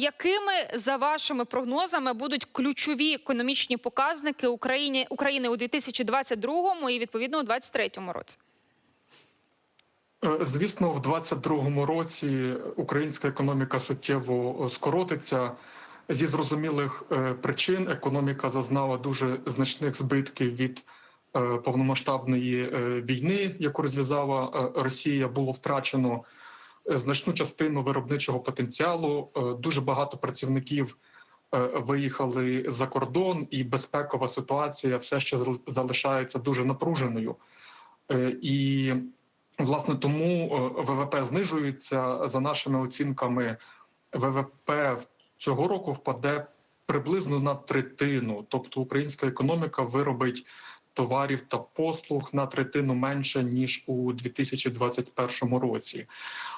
Якими за вашими прогнозами будуть ключові економічні показники України України у 2022 і відповідно у 2023 році? Е, Звісно, в 2022 році українська економіка суттєво е, скоротиться. Зі зрозумілих е, причин економіка зазнала дуже значних збитків від повномасштабної війни, яку розв'язала Росія. Було втрачено значну частину виробничого потенціалу. Е, Дуже багато працівників е, виїхали за кордон, і безпекова ситуація все ще зал- залишається дуже напруженою. Е, І Власне, тому е, ВВП знижується за нашими оцінками. ВВП цього року впаде приблизно на третину. Тобто українська економіка виробить товарів та послуг на третину менше ніж у 2021 році.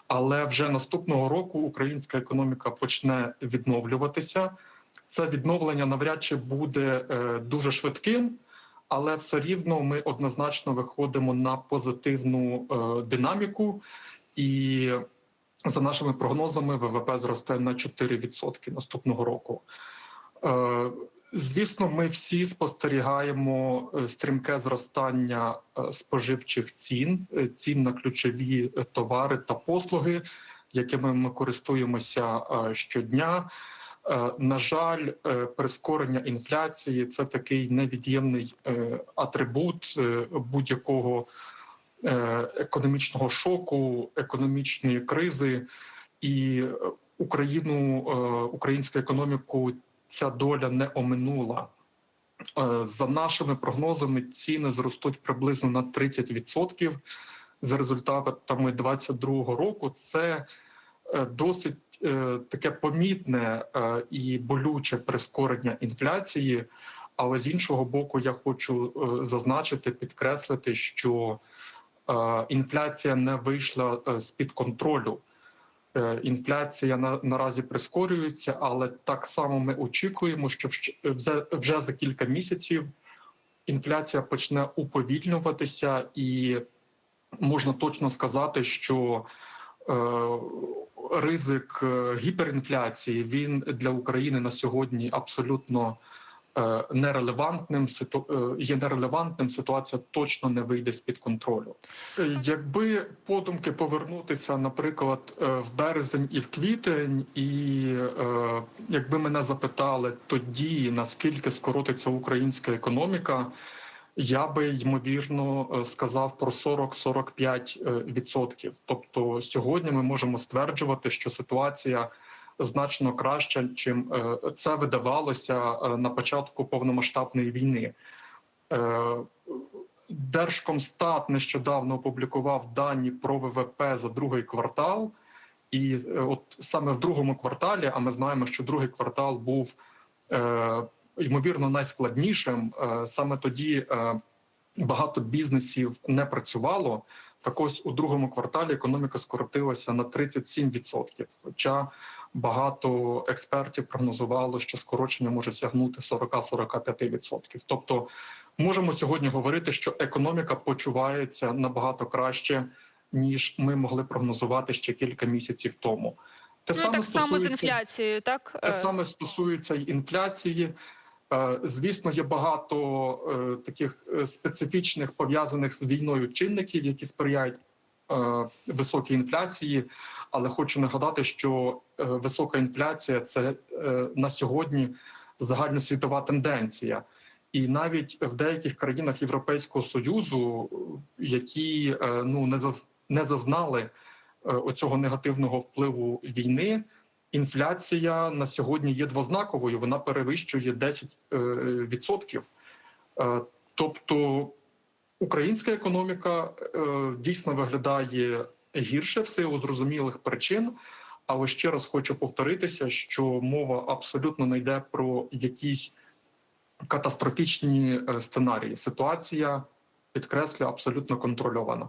Але вже наступного року українська економіка почне відновлюватися. Це відновлення навряд чи буде е, дуже швидким але все рівно ми однозначно виходимо на позитивну е, динаміку, і за нашими прогнозами ВВП зросте на 4% наступного року. Звісно, ми всі спостерігаємо е, стрімке зростання е, споживчих цін, е, цін на ключові товари та послуги, якими ми користуємося щодня. На жаль, прискорення інфляції це такий невід'ємний атрибут будь-якого економічного шоку, економічної кризи, і Україну, українську економіку ця доля не оминула. Е, За нашими прогнозами, ціни зростуть приблизно на 30%. За результатами 2022 року це е, досить е, таке помітне і болюче прискорення інфляції. Але з іншого боку, я хочу зазначити, підкреслити, що інфляція не вийшла з під контролю. Е, Інфляція на, наразі прискорюється, але так само ми очікуємо, що вже, вже за кілька місяців інфляція почне уповільнюватися, і можна точно сказати, що е, ризик е, гіперінфляції він для України на сьогодні абсолютно нерелевантним. Ситу- е, є нерелевантним. Ситуація точно не вийде з під контролю. Е, Якби подумки повернутися, наприклад, е, в березень і в квітень, і е, якби мене запитали тоді, наскільки скоротиться українська економіка. Я би ймовірно е, сказав про 40-45 відсотків. Тобто сьогодні ми можемо стверджувати, що ситуація значно краща, чим е, це видавалося е, на початку повномасштабної війни. Е, Держкомстат нещодавно опублікував дані про ВВП за другий квартал, і от саме в другому кварталі, а ми знаємо, що другий квартал був ймовірно найскладнішим. Саме тоді багато бізнесів не працювало. Так ось у другому кварталі економіка скоротилася на 37%. Хоча багато експертів прогнозувало, що скорочення може сягнути 40-45%. Тобто можемо сьогодні говорити, що економіка почувається набагато краще, ніж ми могли прогнозувати ще кілька місяців тому. Те Ну і так само з інфляцією, так те Е, саме стосується й інфляції. Е, Звісно, є багато е, таких е, специфічних пов'язаних з війною чинників, які сприяють високій інфляції. Але хочу нагадати, що висока інфляція це на сьогодні загальносвітова тенденція. І навіть в деяких країнах Європейського союзу, які ну не заз- зазнали оцього негативного впливу війни, інфляція на сьогодні є двознаковою. Вона перевищує 10%. е. Е, Тобто українська економіка е, дійсно виглядає гірше в силу зрозумілих причин. Але ще раз хочу повторитися, що мова абсолютно не йде про якісь катастрофічні сценарії. Ситуація підкреслю абсолютно контрольована.